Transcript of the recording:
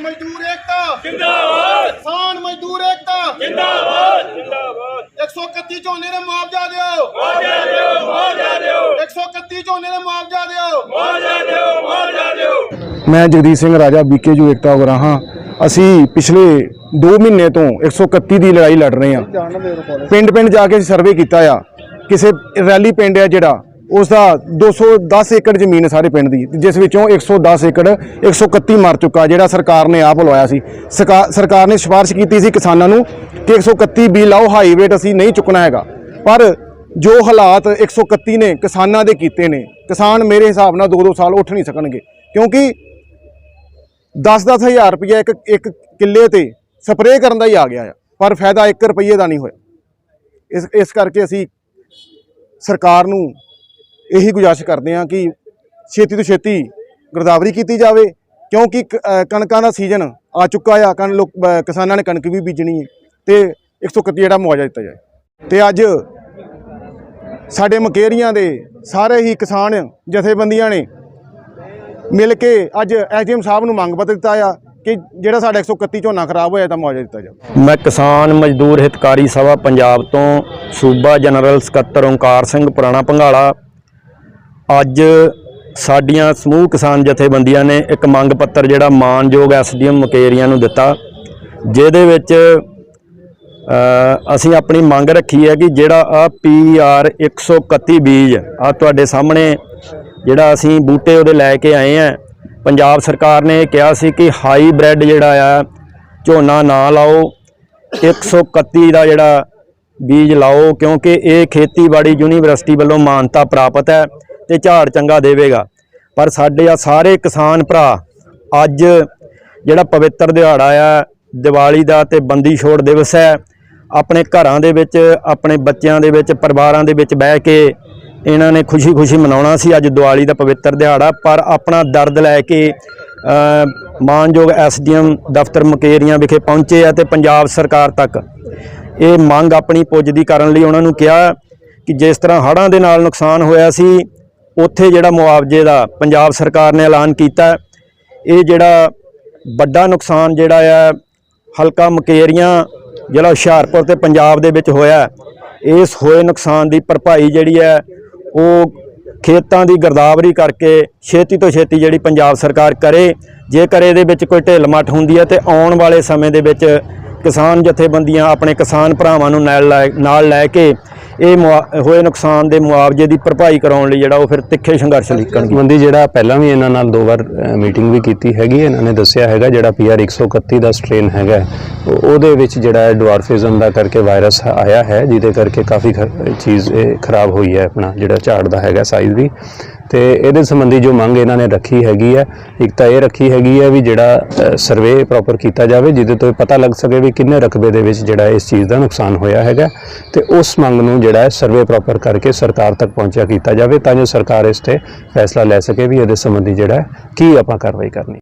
ਮਜ਼ਦੂਰ ਏਕਤਾ। ਜਿੰਦਾਬਾਦ। ਕਿਸਾਨ ਮਜ਼ਦੂਰ ਏਕਤਾ। ਜਿੰਦਾਬਾਦ। ਜਿੰਦਾਬਾਦ 131 ਝੋਨੇ ਦਾ ਮੁਆਵਜ਼ਾ ਦਿਓ। ਮੁਆਵਜ਼ਾ ਦਿਓ ਮੁਆਵਜ਼ਾ ਦਿਓ। 131 ਝੋਨੇ ਦਾ ਮੁਆਵਜ਼ਾ ਦਿਓ। ਮੁਆਵਜ਼ਾ ਦਿਓ ਮੁਆਵਜ਼ਾ ਦਿਓ। ਮੈਂ ਜਗਦੀਪ ਸਿੰਘ ਰਾਜਾ ਬੀਕੇਯੂ ਏਕਤਾ ਹੋ। ਰਹਾ ਅਸੀਂ ਪਿਛਲੇ 2 ਮਹੀਨੇ ਤੋਂ 131 ਦੀ ਲੜਾਈ ਲੜ ਰਹੇ ਹਾਂ। ਪਿੰਡ ਪਿੰਡ ਜਾ ਕੇ ਅਸੀਂ ਸਰਵੇ ਕੀਤਾ ਆ। ਕਿਸੇ ਰੈਲੀ ਪਿੰਡ ਹੈ ਜਿਹੜਾ ਉਸ ਦਾ 210 ਏਕੜ ਜ਼ਮੀਨ ਹੈ ਸਾਰੇ ਪਿੰਡ ਦੀ, ਜਿਸ ਵਿੱਚੋਂ 110 ਏਕੜ 131 ਮਰ ਚੁੱਕਾ, ਜਿਹੜਾ ਸਰਕਾਰ ਨੇ ਆਪ ਲਵਾਇਆ ਸੀ। ਸਰਕਾ- ਸਰਕਾਰ ਨੇ ਸਿਫਾਰਿਸ਼ ਕੀਤੀ ਸੀ ਕਿਸਾਨਾਂ ਨੂੰ ਕਿ 131 ਬੀ ਲਾਓ, ਹਾਈ ਵੇਟ ਅਸੀਂ ਨਹੀਂ ਚੁੱਕਣਾ ਹੈਗਾ। ਪਰ ਜੋ ਹਾਲਾਤ 131 ਨੇ ਕਿਸਾਨਾਂ ਦੇ ਕੀਤੇ ਨੇ, ਕਿਸਾਨ ਮੇਰੇ ਹਿਸਾਬ ਨਾਲ 2-2 ਸਾਲ ਉੱਠ ਨਹੀਂ ਸਕਣਗੇ। ਕਿਉਂਕਿ 10-10 ਹਜ਼ਾਰ ਰੁਪਏ ਇੱਕ ਇੱਕ ਕਿੱਲੇ ਤੇ ਸਪਰੇਅ ਕਰਨ ਦਾ ਹੀ ਆ ਗਿਆ ਆ, ਪਰ ਫਾਇਦਾ 1 ਰੁਪਏ ਦਾ ਨਹੀਂ ਹੋਇਆ। ਇਸ ਇਸ ਕਰਕੇ ਅਸੀਂ ਸਰਕਾਰ ਨੂੰ ਇਹੀ ਗੁਜ਼ਾਰਿਸ਼ ਕਰਦੇ ਹਾਂ ਕਿ ਛੇਤੀ ਤੋਂ ਛੇਤੀ ਗਰਦਾਵਰੀ ਕੀਤੀ ਜਾਵੇ, ਕਿਉਂਕਿ ਕ- ਕਣਕਾਂ ਦਾ ਸੀਜ਼ਨ ਆ ਚੁੱਕਾ ਆ, ਕਣ ਲੋਕ ਕਿਸਾਨਾਂ ਨੇ ਕਣਕ ਵੀ ਬੀਜਣੀ ਹੈ ਤੇ 131 ਜਿਹੜਾ ਮੁਆਵਜ਼ਾ ਦਿੱਤਾ ਜਾਏ। ਤੇ ਅੱਜ ਸਾਡੇ ਮਕੇਰੀਆਂ ਦੇ ਸਾਰੇ ਹੀ ਕਿਸਾਨ ਜਥੇਬੰਦੀਆਂ ਨੇ ਮਿਲ ਕੇ ਅੱਜ ਐਸਡੀਐਮ ਸਾਹਿਬ ਨੂੰ ਮੰਗ ਪੱਤਰ ਦਿੱਤਾ ਆ ਕਿ ਜਿਹੜਾ ਸਾਡਾ 131 ਝੋਨਾ ਖਰਾਬ ਹੋਇਆ ਤਾਂ ਮੁਆਵਜ਼ਾ ਦਿੱਤਾ ਜਾਵੇ। ਮੈਂ ਕਿਸਾਨ ਮਜ਼ਦੂਰ ਹਿਤਕਾਰੀ ਸਭਾ ਪੰਜਾਬ ਤੋਂ ਸੂਬਾ ਜਨਰਲ ਸਕੱਤਰ ਓਂਕਾਰ ਸਿੰਘ ਪੁਰਾਣਾ ਭੰਗਾਲਾ ਅੱਜ ਸਾਡੀਆਂ ਸਮੂਹ ਕਿਸਾਨ ਜਥੇਬੰਦੀਆਂ ਨੇ ਇੱਕ ਮੰਗ ਪੱਤਰ ਜਿਹੜਾ ਮਾਨਯੋਗ ਐਸਡੀਐਮ ਮੁਕੇਰੀਆਂ ਨੂੰ ਦਿੱਤਾ, ਜਿਹਦੇ ਵਿੱਚ ਅਸੀਂ ਆਪਣੀ ਮੰਗ ਰੱਖੀ ਹੈ ਕਿ ਜਿਹੜਾ ਆ ਪੀਆਰ 131 ਬੀਜ ਆ ਤੁਹਾਡੇ ਸਾਹਮਣੇ ਜਿਹੜਾ ਅਸੀਂ ਬੂਟੇ ਉਹਦੇ ਲੈ ਕੇ ਆਏ ਆ ਪੰਜਾਬ ਸਰਕਾਰ ਨੇ ਕਿਹਾ ਸੀ ਕਿ ਹਾਈ ਬ੍ਰੈਡ ਜਿਹੜਾ ਆ, ਝੋਨਾ ਨਾ ਲਾਓ 131 ਦਾ ਜਿਹੜਾ ਬੀਜ ਲਾਓ, ਕਿਉਂਕਿ ਇਹ ਖੇਤੀਬਾੜੀ ਯੂਨੀਵਰਸਿਟੀ ਵੱਲੋਂ ਮਾਨਤਾ ਪ੍ਰਾਪਤ ਹੈ। ਤੇ ਝਾੜ ਚੰਗਾ ਦੇਵੇਗਾ। ਪਰ ਸਾਡੇ ਆ ਸਾਰੇ ਕਿਸਾਨ ਭਰਾ ਅੱਜ ਜਿਹੜਾ ਪਵਿੱਤਰ ਦਿਹਾੜਾ ਆ ਦੀਵਾਲੀ ਦਾ ਤੇ ਬੰਦੀ ਛੋੜ ਦਿਵਸ ਹੈ ਆਪਣੇ ਘਰਾਂ ਦੇ ਵਿੱਚ ਆਪਣੇ ਬੱਚਿਆਂ ਦੇ ਵਿੱਚ ਪਰਿਵਾਰਾਂ ਦੇ ਵਿੱਚ ਬਹਿ ਕੇ ਇਹਨਾਂ ਨੇ ਖੁਸ਼ੀ-ਖੁਸ਼ੀ ਮਨਾਉਣਾ ਸੀ ਅੱਜ ਦੀਵਾਲੀ ਦਾ ਪਵਿੱਤਰ ਦਿਹਾੜਾ। ਪਰ ਆਪਣਾ ਦਰਦ ਲੈ ਕੇ ਅ, ਮਾਨਯੋਗ ਐਸਡੀਐਮ ਦਫ਼ਤਰ ਮੁਕੇਰੀਆਂ ਵਿਖੇ ਪਹੁੰਚੇ ਆ ਤੇ ਪੰਜਾਬ ਸਰਕਾਰ ਤੱਕ ਇਹ ਮੰਗ ਆਪਣੀ ਪੁੱਜਦੀ ਕਰਨ ਲਈ ਉਹਨਾਂ ਨੂੰ ਕਿਹਾ ਕਿ ਜਿਸ ਤਰ੍ਹਾਂ ਹੜ੍ਹਾਂ ਦੇ ਨਾਲ ਨੁਕਸਾਨ ਹੋਇਆ ਸੀ ਉੱਥੇ ਜਿਹੜਾ ਮੁਆਵਜ਼ੇ ਦਾ ਪੰਜਾਬ ਸਰਕਾਰ ਨੇ ਐਲਾਨ ਕੀਤਾ ਇਹ ਜਿਹੜਾ ਵੱਡਾ ਨੁਕਸਾਨ ਜਿਹੜਾ ਆ, ਹਲਕਾ ਮਕੇਰੀਆਂ ਜਿਹੜਾ ਹੁਸ਼ਿਆਰਪੁਰ ਤੇ ਪੰਜਾਬ ਦੇ ਵਿੱਚ ਹੋਇਆ ਇਸ ਹੋਏ ਨੁਕਸਾਨ ਦੀ ਭਰਪਾਈ ਜਿਹੜੀ ਹੈ, ਉਹ ਖੇਤਾਂ ਦੀ ਗਰਦਾਵਰੀ ਕਰਕੇ ਛੇਤੀ ਤੋਂ ਛੇਤੀ ਜਿਹੜੀ ਪੰਜਾਬ ਸਰਕਾਰ ਕਰੇ, ਜੇਕਰ ਇਹਦੇ ਵਿੱਚ ਕੋਈ ਢਿੱਲ ਮੱਠ ਹੁੰਦੀ ਹੈ ਤੇ ਆਉਣ ਵਾਲੇ ਸਮੇਂ ਦੇ ਵਿੱਚ ਕਿਸਾਨ ਜਥੇਬੰਦੀਆਂ ਆਪਣੇ ਕਿਸਾਨ ਭਰਾਵਾਂ ਨੂੰ ਨਾਲ ਲੈ ਨਾਲ ਲੈ ਕੇ ਇਹ ਮੁਆ- ਹੋਏ ਨੁਕਸਾਨ ਦੇ ਮੁਆਵਜ਼ੇ ਦੀ ਭਰਪਾਈ ਕਰਾਉਣ ਲਈ ਜਿਹੜਾ ਉਹ ਫਿਰ ਤਿੱਖੇ ਸੰਘਰਸ਼ ਲਿਖਣਗੇ ਸੰਬੰਧੀ ਜਿਹੜਾ ਪਹਿਲਾਂ ਵੀ ਇਹਨਾਂ ਨਾਲ ਦੋ ਵਾਰ ਮੀਟਿੰਗ ਵੀ ਕੀਤੀ ਹੈਗੀ, ਇਹਨਾਂ ਨੇ ਦੱਸਿਆ ਹੈਗਾ ਜਿਹੜਾ ਪੀਆਰ 131 ਦਾ ਸਟ੍ਰੇਨ ਹੈਗਾ ਉਹਦੇ ਵਿੱਚ ਜਿਹੜਾ ਹੈ ਡਵਾਰਫਿਜ਼ਮ ਦਾ ਕਰਕੇ ਵਾਇਰਸ ਆਇਆ ਹੈ, ਜਿਹਦੇ ਕਰਕੇ ਕਾਫੀ ਖ- ਚੀਜ਼ ਇਹ ਖਰਾਬ ਹੋਈ ਹੈ ਆਪਣਾ ਜਿਹੜਾ ਝਾੜ ਦਾ ਹੈਗਾ ਸਾਈਜ਼ ਵੀ। ਤੇ ਇਹਦੇ ਸੰਬੰਧੀ ਜੋ ਮੰਗ ਇਹਨਾਂ ਨੇ ਰੱਖੀ ਹੈਗੀ ਹੈ, ਇੱਕ ਤਾਂ ਇਹ ਰੱਖੀ ਹੈਗੀ ਹੈ ਵੀ ਜਿਹੜਾ ਸਰਵੇ ਪ੍ਰੋਪਰ ਕੀਤਾ ਜਾਵੇ, ਜਿਹਦੇ ਤੋਂ ਪਤਾ ਲੱਗ ਸਕੇ ਵੀ ਕਿੰਨੇ ਰਕਬੇ ਦੇ ਵਿੱਚ ਜਿਹੜਾ ਇਸ ਚੀਜ਼ ਦਾ ਨੁਕਸਾਨ ਹੋਇਆ ਹੈਗਾ। ਤੇ ਉਸ ਮੰਗ ਨੂੰ ਜਿਹੜਾ ਹੈ ਸਰਵੇ ਪ੍ਰੋਪਰ ਕਰਕੇ ਸਰਕਾਰ ਤੱਕ ਪਹੁੰਚਿਆ ਕੀਤਾ ਜਾਵੇ ਤਾਂ ਜੋ ਸਰਕਾਰ ਇਸ ਤੇ ਫੈਸਲਾ ਲੈ ਸਕੇ ਵੀ ਇਹਦੇ ਸੰਬੰਧੀ ਜਿਹੜਾ ਕੀ ਆਪਾਂ ਕਾਰਵਾਈ ਕਰਨੀ